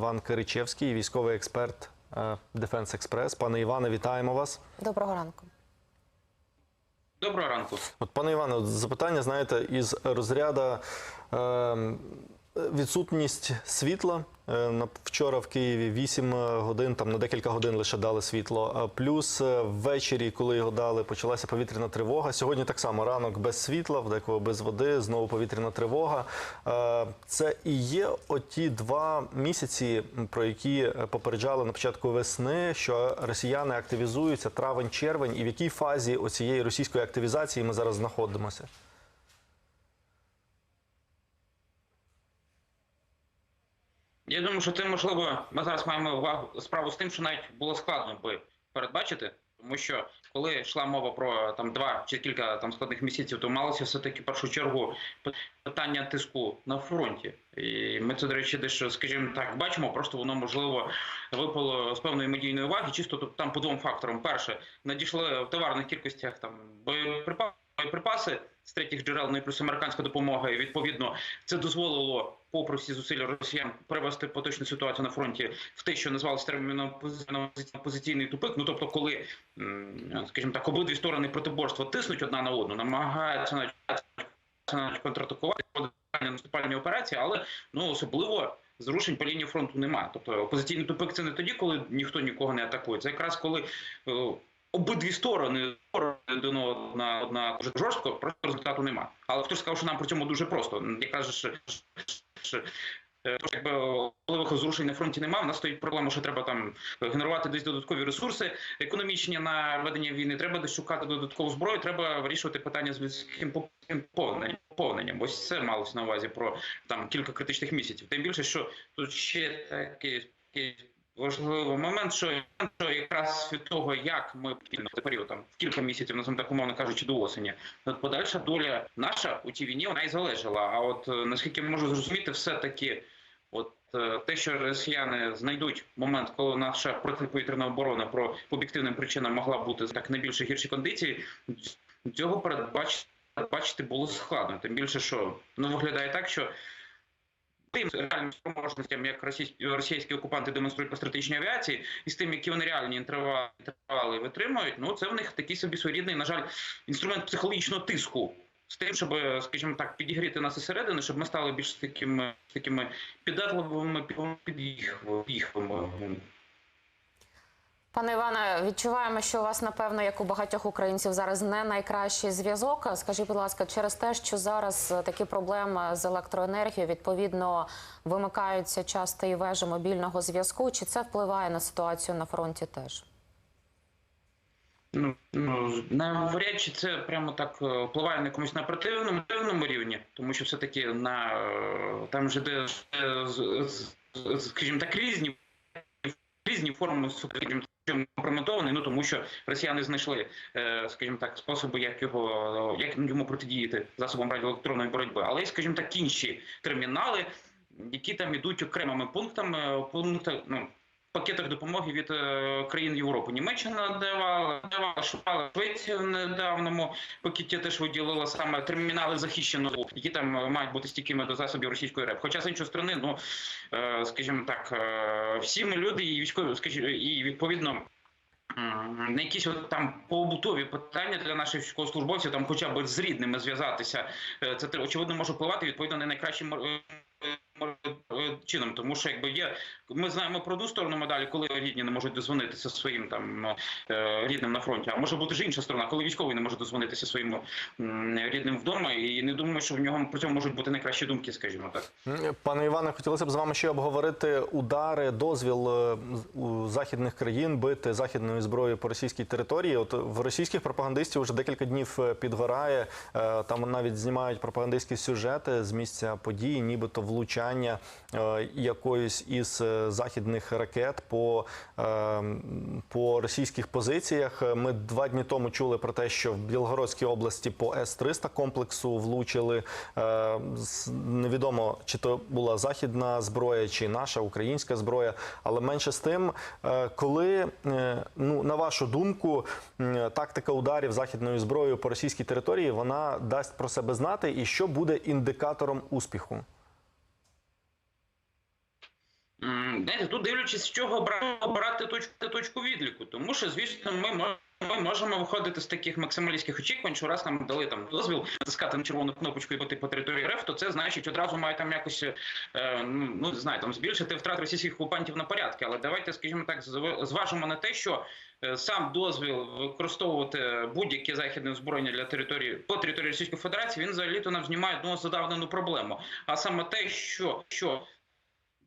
Іван Киричевський, військовий експерт Дефенс Експрес. Пане Іване, вітаємо вас. Доброго ранку. Доброго ранку. От, пане Іване, запитання, знаєте, із розряду е, відсутність світла. Е, Вчора в Києві 8 годин, там на декілька годин лише дали світло. Плюс е, ввечері, коли його дали, почалася повітряна тривога. Сьогодні так само ранок без світла, в декого без води, знову повітряна тривога. Е, Це і є оті два місяці, про які е, попереджали на початку весни, що росіяни активізуються травень-червень, і в якій фазі оцієї російської активізації ми зараз знаходимося. Я думаю, що це можливо. Ми зараз маємо справу з тим, що навіть було складно би передбачити, тому що коли йшла мова про там два чи кілька там складних місяців, то малося все таки першу чергу питання тиску на фронті. І ми це, до речі, дещо, скажімо так, бачимо. Просто воно можливо випало з певної медійної уваги. Чисто тут там по двом факторам: перше, надійшли в товарних кількостях там боєприпаси. Боєприпаси з третіх джерел, ну і плюс американська допомога. І відповідно це дозволило, попри всі зусилля росіян, привести поточну ситуацію на фронті в те, що назвалося терміном пози- позиційний тупик. Ну тобто, коли, скажімо так, обидві сторони протиборства тиснуть одна на одну, намагаються навіть навіть контратакувати наступальні операції, але ну особливо. Зрушень по лінії фронту немає. Тобто опозиційний тупик це не тоді, коли ніхто нікого не атакує. Це якраз коли е, обидві сторони одна одна дуже жорстко, просто результату немає. Але хтось сказав, що нам при цьому дуже просто. Якраз ж, ж, е, якби важливих зрушень на фронті немає. У нас стоїть проблема, що треба там генерувати десь додаткові ресурси економічні на ведення війни. Треба десь шукати додаткову зброю. Треба вирішувати питання з людським поповненням. Ось це малося на увазі про там кілька критичних місяців. Тим більше, що тут ще такий. Важливий момент, що, якраз від того, як ми в період там в кілька місяців, називаємо так умовно кажучи, до осені, подальша доля наша у тій війні вона і залежала. А от е, наскільки можу зрозуміти, все таки, от е, те, що росіяни знайдуть момент, коли наша протиповітряна оборона про об'єктивним причинам могла бути так найбільше гірші кондиції, цього передбачити було складно. Тим більше, що ну виглядає так, що тим реальним спроможностям, як російські, російські окупанти демонструють по стратегічній авіації, і з тим, які вони реальні тривали витримують, ну це в них такий собі своєрідний, на жаль, інструмент психологічного тиску. З тим, щоб, скажімо так, підігріти нас із середини, щоб ми стали більш такими такими піддатливими, під'їховими. Пане Іване, відчуваємо, що у вас, напевно, як у багатьох українців, зараз не найкращий зв'язок. Скажіть, будь ласка, через те, що зараз такі проблеми з електроенергією, відповідно, вимикаються часто і вежі мобільного зв'язку. Чи це впливає на ситуацію на фронті теж? Ну, ну навряд чи це прямо так е, впливає на якомусь на оперативному рівні, тому що все-таки на е, там же де, е, скажімо так, різні різні форми скажімо, компрометований, ну тому що росіяни знайшли, е, скажімо так, способи, як його як йому протидіяти засобом радіоелектронної боротьби, але скажімо так, інші термінали, які там ідуть окремими пунктами, пункти, ну. Пакетах допомоги від е, країн Європи Німеччина давала, давала шукала Швеція в недавньому пакеті теж виділила саме термінали захищеного, які там е, мають бути стійкими до засобів російської РЕП. Хоча з іншої сторони, ну е, скажімо так, всі ми люди і військові, скажімо, і відповідно. На якісь от там побутові питання для наших військовослужбовців, там хоча б з рідними зв'язатися, це очевидно може впливати відповідно не найкращим чином, тому що якби є, ми знаємо про одну сторону медалі, коли рідні не можуть дозвонитися своїм там е, рідним на фронті. А може бути ж інша сторона, коли військовий не може дозвонитися своїм рідним вдома, і не думаю, що в нього при цьому можуть бути найкращі думки, скажімо так. Пане Іване, хотілося б з вами ще обговорити удари, дозвіл е, у західних країн бити західною зброєю по російській території. От в російських пропагандистів вже декілька днів е, підгорає. Там навіть знімають пропагандистські сюжети з місця події, нібито влучання якоїсь із е, західних ракет по, е, по російських позиціях. Ми два дні тому чули про те, що в Білгородській області по С-300 комплексу влучили. Е, Невідомо, чи то була західна зброя, чи наша українська зброя. Але менше з тим, коли ну на вашу думку, тактика ударів західною зброєю по російській території вона дасть про себе знати, і що буде індикатором успіху? Знаєте, тут дивлячись, з чого обрати точку, точку відліку. Тому що, звісно, ми, мо- ми можемо виходити з таких максималістських очікувань, що раз нам дали там дозвіл натискати на червону кнопочку і бити по території РФ, то це значить одразу має там якось е, ну ну, не знаю, там збільшити втрат російських окупантів на порядки. Але давайте, скажімо так, зважимо на те, що е, сам дозвіл використовувати будь-яке західне озброєння для території по території Російської Федерації він взагалі то нам знімає одну задавнену проблему. А саме те, що, що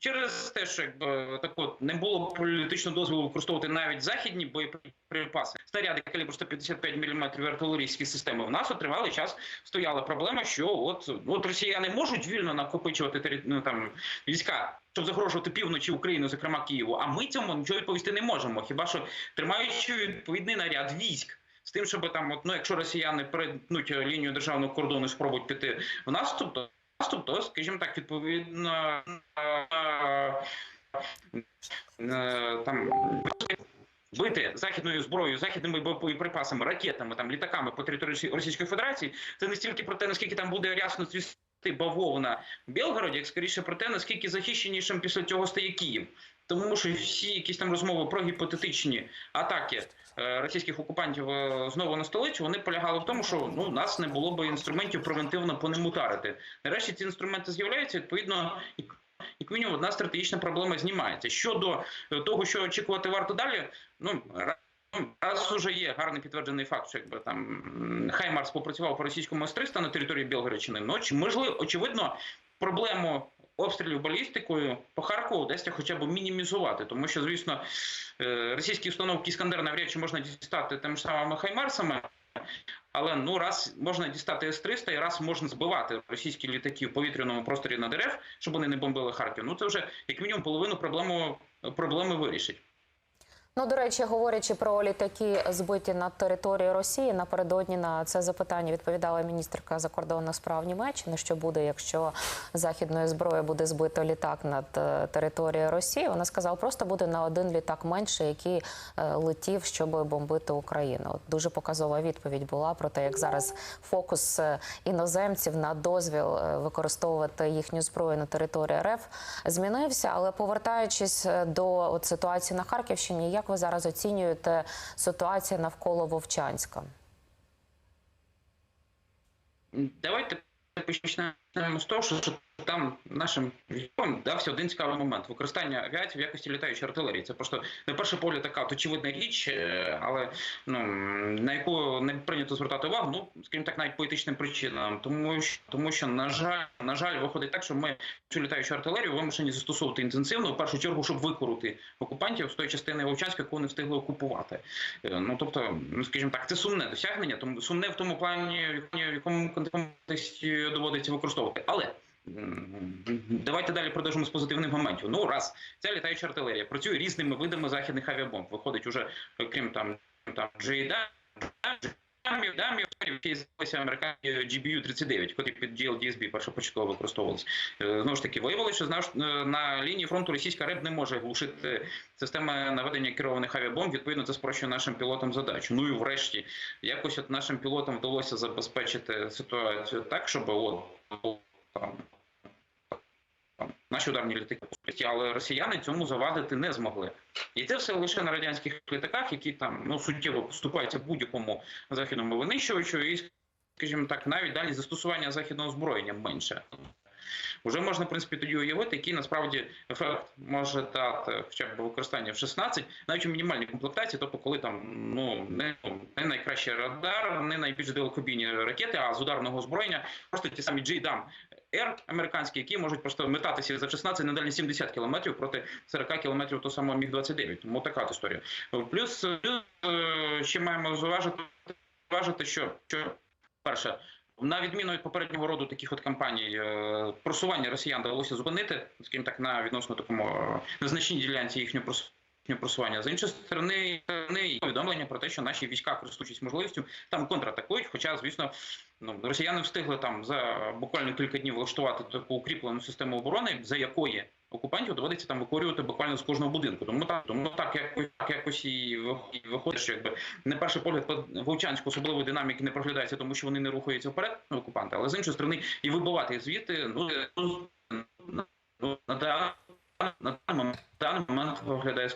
Через те, що якби так от не було політичного дозволу використовувати навіть західні боєприпаси, снаряди калібру 155 мм артилерійські системи. В нас тривалий час стояла проблема, що от, от росіяни можуть вільно накопичувати ну, там війська, щоб загрожувати півночі України, зокрема Києву. А ми цьому нічого відповісти не можемо. Хіба що тримаючи відповідний наряд військ. З тим, щоб там, от, ну, якщо росіяни перетнуть лінію державного кордону спробують піти в наступ, то наступ, то, скажімо так, відповідно е, е, там бити західною зброєю, західними боєприпасами, ракетами, там літаками по території Російської Федерації, це не стільки про те, наскільки там буде рясно цвісти бавовна Білгороді, як скоріше про те, наскільки захищенішим після цього стає Київ. Тому що всі якісь там розмови про гіпотетичні атаки російських окупантів е, знову на столицю, вони полягали в тому, що ну у нас не було б інструментів превентивно по ним ударити. Нарешті ці інструменти з'являються. Відповідно, як- мінімум, одна стратегічна проблема знімається. Щодо е, того, що очікувати варто далі, ну ну, раз уже є гарний підтверджений факт, що якби там Хаймарс попрацював по російському С-300 на території Білгородщини. Ну очевидно, проблему обстрілів балістикою по Харкову десь хоча б мінімізувати, тому що, звісно, е, російські установки Іскандер навряд чи можна дістати тими самими Хаймарсами. Але ну раз можна дістати С-300 і раз можна збивати російські літаки в повітряному просторі на дерев, щоб вони не бомбили Харків. Ну це вже як мінімум половину проблему проблеми вирішить. Ну, до речі, говорячи про літаки, збиті на території Росії, напередодні на це запитання відповідала міністерка закордонних справ Німеччини. Що буде, якщо західною зброєю буде збито літак над е, територією Росії? Вона сказала, просто буде на один літак менше, який е, летів, щоб бомбити Україну. Дуже показова відповідь була про те, як зараз фокус е, іноземців на дозвіл використовувати їхню зброю на території РФ змінився. Але повертаючись до от ситуації на Харківщині, як ви зараз оцінюєте ситуацію навколо Вовчанська? Давайте почнемо з того, що там нашим військовим дався один цікавий момент використання авіації в якості літаючої артилерії. Це просто на перший погляд така очевидна річ, е, але ну на яку не прийнято звертати увагу. Ну скажімо так, навіть політичним причинам, тому що тому, що на жаль, на жаль, виходить так, що ми цю літаючу артилерію вимушені застосовувати інтенсивно в першу чергу, щоб викорути окупантів з тої частини Вовчанська, яку не встигли окупувати. Е, Ну тобто, ну скажімо так, це сумне досягнення, тому сумне в тому плані, в якому контексті доводиться використовувати, але. Давайте далі продовжимо з позитивних моментів. Ну, раз ця літаюча артилерія працює різними видами західних авіабомб. Виходить уже, крім там там JDAM, дамів, дамів, які з'явилися американські GBU-39, котрі під GLDSB першопочатково використовувалися. Е, Знову ж таки, виявилося, що знаєш, е, на лінії фронту російська РЕБ не може глушити системи наведення керованих авіабомб. Відповідно, це спрощує нашим пілотам задачу. Ну і врешті, якось от нашим пілотам вдалося забезпечити ситуацію так, щоб от, там, наші ударні літаки, але росіяни цьому завадити не змогли. І це все лише на радянських літаках, які там ну суттєво поступаються будь-якому західному винищувачу, і скажімо так, навіть далі застосування західного озброєння менше. Уже можна, в принципі, тоді уявити, який насправді ефект може дати хоча б використання в 16, навіть у мінімальній комплектації, тобто коли там ну не, не найкращий радар, не найбільш далекобійні ракети, а з ударного озброєння просто ті самі JDAM Р американські, які можуть просто метатися за 16 на дальні 70 кілометрів проти 40 кілометрів того самого міг 29 Тому така от історія. Плюс, плюс е, ще маємо зважити, зважити, що, що перше. На відміну від попереднього роду таких от кампаній, е, просування росіян вдалося зупинити, скажімо так, на відносно такому е, незначній ділянці їхнього прос- їхнього просування. З іншої сторони, сторони, повідомлення про те, що наші війська, користуючись можливістю, там контратакують. Хоча, звісно, ну росіяни встигли там за буквально кілька днів влаштувати таку укріплену систему оборони, за якої окупантів доводиться там викорювати буквально з кожного будинку. Тому так, тому так якось якось і виходить, що якби не перший погляд по Вовчанську особливої динаміки не проглядається, тому що вони не рухаються вперед ну, окупанти, але з іншої сторони і вибивати звідти, ну, е, ну, ну, на на даний момент, на виглядає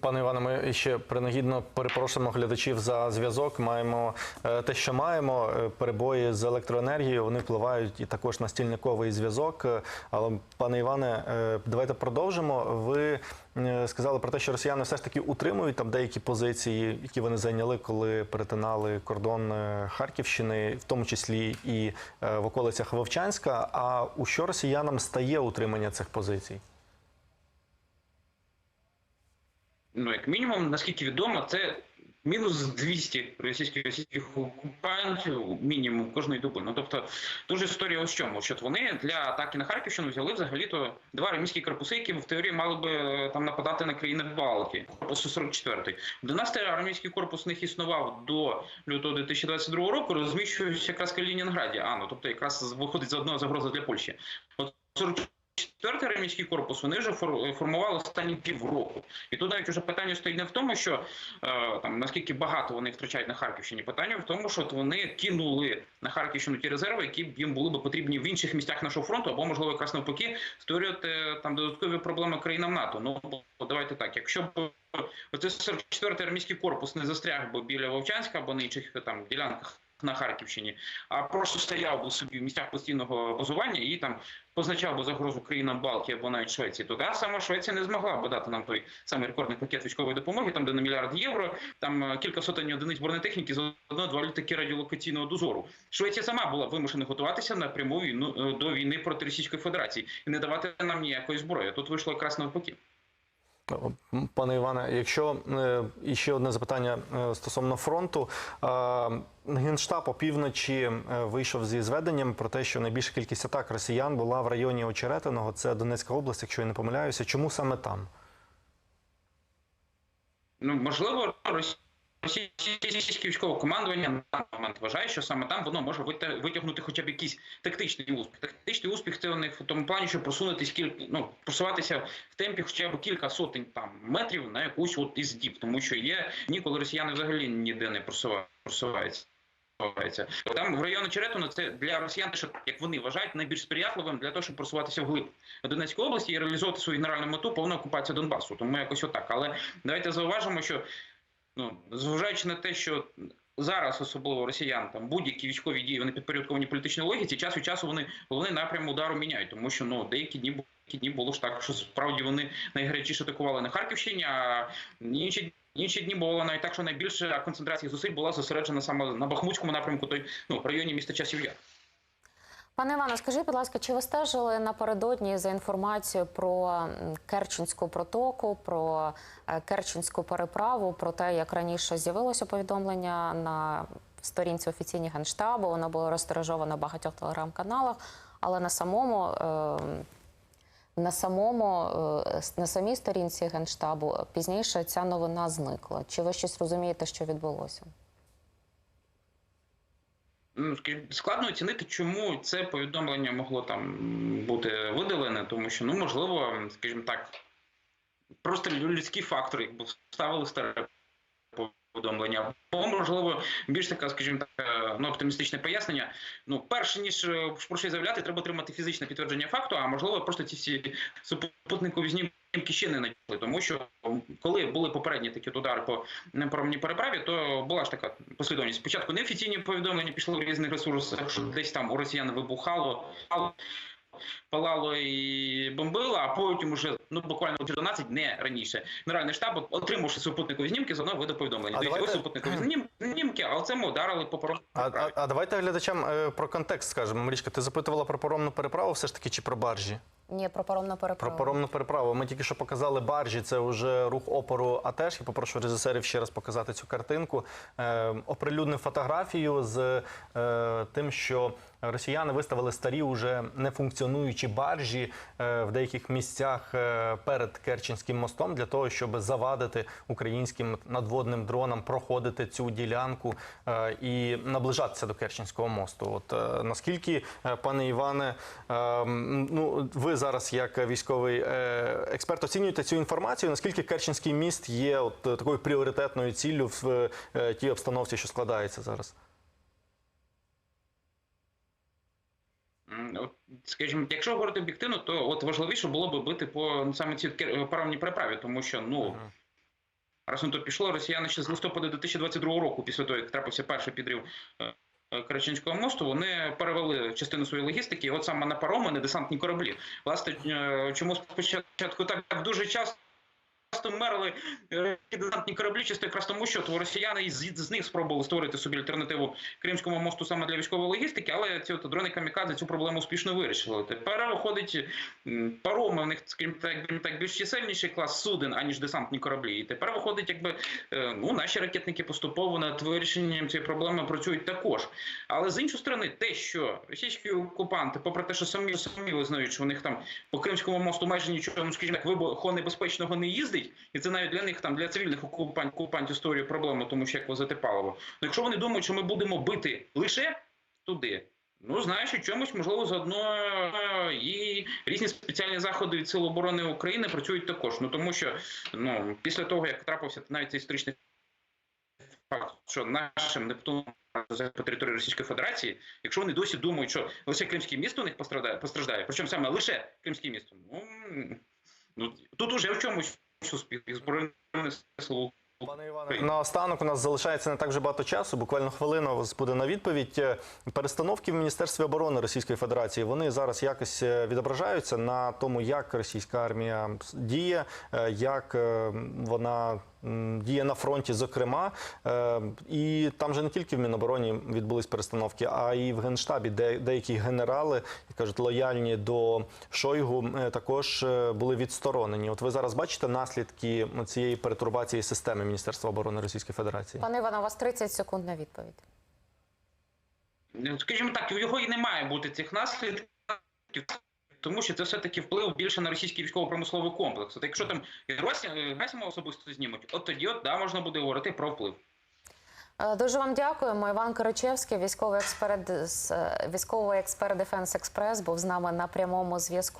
Пане Іване, ми ще принагідно перепрошуємо глядачів за зв'язок. Маємо е, те, що маємо. Е, Перебої з електроенергією вони впливають і також на стільниковий зв'язок. Е, Але, пане Іване, давайте продовжимо. Ви сказали про те, що росіяни все ж таки утримують там деякі позиції, які вони зайняли, коли перетинали кордон Харківщини, в тому числі і в околицях Вовчанська. А у що росіянам стає утримання цих позицій? Ну, як мінімум, наскільки відомо, це мінус 200 російських російських окупантів мінімум кожної доби. Ну тобто, дуже історія ось чому, що вони для атаки на Харківщину взяли взагалі-то два ремійські корпуси, які в теорії мали би е, там нападати на країни Балтії. Корпус 44-й. 11-й армійський корпус них існував до лютого 2022 року, розміщуючись якраз в Калінінграді. А, ну тобто якраз виходить з одного загроза для Польщі. От 44-й армійський корпус вони вже фор- формували останні півроку. І тут навіть уже питання стоїть не в тому, що е, там наскільки багато вони втрачають на Харківщині. Питання в тому, що вони кинули на Харківщину ті резерви, які б їм були б потрібні в інших місцях нашого фронту, або можливо якраз навпаки створювати е, там додаткові проблеми країнам НАТО. Ну давайте так, якщо б оцей 44-й армійський корпус не застряг би біля Вовчанська або на інших там ділянках. На Харківщині, а просто стояв би собі в місцях постійного базування і там позначав би загрозу країнам Балтії або навіть Швеції, то та сама Швеція не змогла б дати нам той самий рекордний пакет військової допомоги, там де на мільярд євро, там е, кілька сотень одиниць бронетехніки з одного-два літаки радіолокаційного дозору. Швеція сама була вимушена готуватися напряму війну е, до війни проти Російської Федерації і не давати нам ніякої зброї. Тут вийшло якраз навпаки. Пане Іване, якщо е, ще одне запитання е, стосовно фронту. Е, Генштаб опівночі вийшов зі зведенням про те, що найбільша кількість атак росіян була в районі Очеретиного, це Донецька область, якщо я не помиляюся. Чому саме там? Ну можливо, Росія. Російське військове командування на момент вважає, що саме там воно може витя- витягнути хоча б якийсь тактичний успіх. Тактичний успіх це у них в тому плані, що просунутися кілька, ну, просуватися в темпі хоча б кілька сотень там метрів на якусь от із діб, тому що є дні, коли росіяни взагалі ніде не просува- просуваються. Там в районі Черетона це для росіян, що як вони вважають, найбільш сприятливим для того, щоб просуватися вглиб Донецької області і реалізовувати свою генеральну мету повна окупація Донбасу. Тому якось отак. Але давайте зауважимо, що ну зважаючи на те, що зараз особливо росіян там будь-які військові дії вони підпорядковані політичній логіці, час від часу вони головний напрям удару міняють, тому що ну деякі дні деякі дні було ж так, що справді вони найгарячіше атакували на Харківщині, а інші. Інші дні було навіть так, що найбільше концентрація зусиль була зосереджена саме на Бахмутському напрямку, той ну районі міста Часів Яр. Пане Іване, скажіть, будь ласка, чи ви стежили напередодні за інформацією про Керченську протоку, про е, Керченську переправу, про те, як раніше з'явилося повідомлення на сторінці офіційній генштабу, воно було розтиражовано в багатьох телеграм-каналах, але на самому е, на самому е, на самій сторінці генштабу пізніше ця новина зникла. Чи ви щось розумієте, що відбулося? Ну, складно оцінити, чому це повідомлення могло там бути видалене, тому що, ну, можливо, скажімо так, просто людські фактори, якби вставили старе повідомлення. Або, можливо, більш така, скажімо так, ну, оптимістичне пояснення. Ну, перше, ніж е, про що заявляти, треба отримати фізичне підтвердження факту, а можливо, просто ці всі супутникові знімки ще не надійшли. Тому що коли були попередні такі удари по непоромній переправі, то була ж така послідовність. Спочатку неофіційні повідомлення пішли в різних ресурсах, що десь там у росіян вибухало. Палало і бомбило, а потім уже ну буквально о 14 не раніше. Генеральний штаб, отримавши супутникові знімки, заодно видав повідомлення. Тобто давайте- ось супутникові знім- знімки, а оце ми ударили по порожній А, а, а давайте глядачам е, про контекст скажемо. Марічка, ти запитувала про паромну переправу, все ж таки, чи про баржі? Ні, про паромну переправу. Про паромну переправу. Ми тільки що показали баржі. Це вже рух опору АТЕШ. Я попрошу режисерів ще раз показати цю картинку. Е, оприлюднив фотографію з е, тим, що росіяни виставили старі уже нефункціонуючі баржі е, в деяких місцях е, перед Керченським мостом для того, щоб завадити українським надводним дронам проходити цю ділянку е, і наближатися до Керченського мосту. От наскільки, пане Іване, ну ви зараз як військовий експерт оцінюєте цю інформацію? Наскільки Керченський міст є от такою пріоритетною ціллю в тій обстановці, що складається зараз? От, скажімо, якщо говорити об'єктивно, то от важливіше було би бити по ну, саме ці кер- паромній переправі, тому що ну. Раз на то пішло, росіяни ще з листопада 2022 року, після того, як трапився перший підрив е, е, мосту, вони перевели частину своєї логістики, от саме на пароми, на десантні кораблі. Власне, е, чому спочатку так дуже часто. Часто мерли е, десантні кораблі, чисто якраз тому, що то росіяни із з них спробували створити собі альтернативу Кримському мосту саме для військової логістики, але ці от дрони камікадзе цю проблему успішно вирішили. Тепер виходить пароми, в них, скажімо так, так більш чисельніший клас суден, аніж десантні кораблі. І тепер виходить, якби е, ну наші ракетники поступово над вирішенням цієї проблеми працюють також. Але з іншої сторони, те, що російські окупанти, попри те, що самі самі визнають, що у них там по Кримському мосту майже нічого, ну скажімо так, вибухонебезпечного не їздить, і це навіть для них там для цивільних окупантів, окупантів створює проблему, тому що як возити паливо. Ну, якщо вони думають, що ми будемо бити лише туди. Ну, знаєш, у чомусь, можливо, заодно е, і різні спеціальні заходи від Сил оборони України працюють також. Ну тому що ну, після того, як трапився навіть цей історичний факт, що нашим Нептуном по території Російської Федерації, якщо вони досі думають, що лише Кримське місто у них постраждає, постраждає, причому саме лише Кримське місто, ну, ну тут уже в чомусь успіх і збройних сил Пане Іване, наостанок у нас залишається не так вже багато часу. Буквально хвилина у вас буде на відповідь. Е, Перестановки в Міністерстві оборони Російської Федерації вони зараз якось е, відображаються на тому, як російська армія діє, е, як вона діє на фронті, зокрема. Е, І там же не тільки в Мінобороні відбулись перестановки, а й в Генштабі, де деякі генерали, як кажуть, лояльні до Шойгу, е, також е, були відсторонені. От ви зараз бачите наслідки цієї перетурбації системи Міністерства оборони Російської Федерації? Пане Іване, у вас 30 секунд на відповідь. скажімо так, у його і не має бути цих наслідків. Тому що це все-таки вплив більше на російський військово-промисловий комплекс. От якщо там Гасімова особисто знімуть, от тоді от, да, можна буде говорити про вплив. Е, Дуже вам дякуємо. Іван Корочевський, військовий експерт е, військовий експерт Дефенс Експрес, був з нами на прямому зв'язку.